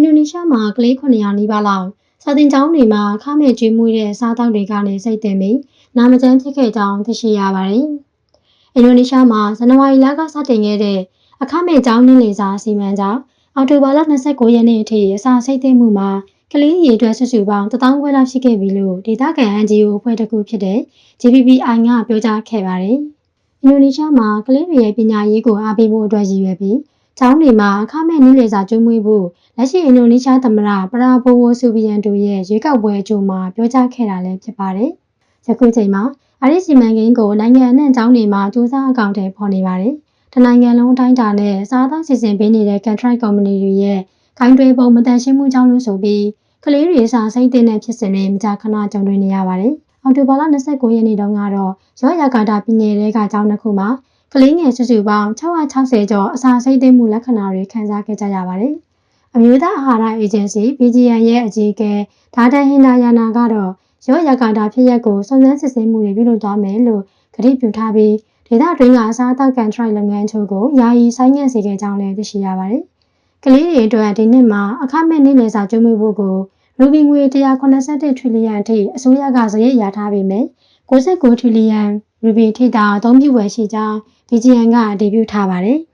င်ဒိုနီးရှားမှာကလေး900နီးပါးလောက်စာသင်ကျောင်းတွေမှာအခမဲ့ကျွေးမွေးတဲ့စားတောက်တွေကနေစိတ်တင်ပြီးနာမကျန်းဖြစ်ခဲ့ကြောင်းသိရှိရပါတယ်။အင်ဒိုနီးရှားမှာဇန်နဝါရီလကစတင်ခဲ့တဲ့အခမဲ့ကျောင်းနှင်းလေစာအစီအမံကြောင့်အောက်တိုဘာလ29ရက်နေ့အထိအစာစိတ်သိမ်းမှုမှာကလေးရေအတွက်စုစုပေါင်း1000ခွဲလောက်ရှိခဲ့ပြီလို့ဒေသခံ NGO အဖွဲ့တစ်ခုဖြစ်တဲ့ JPPI ကပြောကြားခဲ့ပါတယ်။အင်ဒိုနီးရှားမှာကလေးတွေရဲ့ပညာရေးကိုအားပေးဖို့အတွက်ရည်ရွယ်ပြီး ကျောင်းတွေမှာအခမဲ့နည်းလေစာကျွေးမွေးဖို့လက်ရှိအင်ဒိုနီးရှားသမ္မတပရာဘိုဝိုဆူဘီယန်တိုရဲ့ရွေးကောက်ပွဲအကြိုမှာပြောကြားခဲ့တာလည်းဖြစ်ပါတယ်။ယခုချိန်မှာအရိစီမံကိန်းကိုနိုင်ငံအနှံ့ကျောင်းတွေမှာစူးစမ်းအကောင့်တွေဖော်နေပါတယ်။တနိုင်ငံလုံးအတိုင်းအတာနဲ့စားသောက်စီစဉ်ပေးနေတဲ့ contract company တွေရဲ့ခိုင်းတွဲပုံမတန်ရှင်းမှုကြောင့်လို့ဆိုပြီးကလေးတွေစာစိတ်တင်တဲ့ဖြစ်စဉ်တွေမကြာခဏကြုံတွေ့နေရပါတယ်။အော်တိုဘာလ29ရက်နေ့တုန်းကတော့ရော့ယာကာတာပြည်နယ်တဲကကျောင်းတစ်ခုမှာ ကလေးငယ်စုစုပေါင်း660ကျော်အစာစိတ်သိမ်းမှုလက္ခဏာတွေခံစားခဲ့ကြရပါတယ်။အမျိုးသားအာဟာရအေဂျင်စီ BGN ရဲ့အကြီးအကဲဒါတန်ဟင်နာယာနာကတော့ရော့ယာကာတာဖြစ်ရက်ကိုစုံစမ်းစစ်ဆေးမှုတွေပြုလုပ်သွားမယ်လို့ကတိပြုထားပြီးဒေသတွင်းကအစားအသောက်ကန်ထရိုက်လုပ်ငန်းချို့ကိုယာယီဆိုင်းငံ့စေခဲ့ကြောင်းလည်းသိရှိရပါတယ်။ကလေးတွေအတွက်ဒီနှစ်မှာအခမဲ့နေ့လည်စာကျွေးမွေးဖို့ကိုရူဘီငွေ181ထရီလီယံအထိအစိုးရကစရိတ်ရထားပေမဲ့ 69ထရီလီယံရူဘီထိတာအသုံးပြုဝယ်ရှိကြောင်း BGN ကအတည်ပြုထားပါတယ်။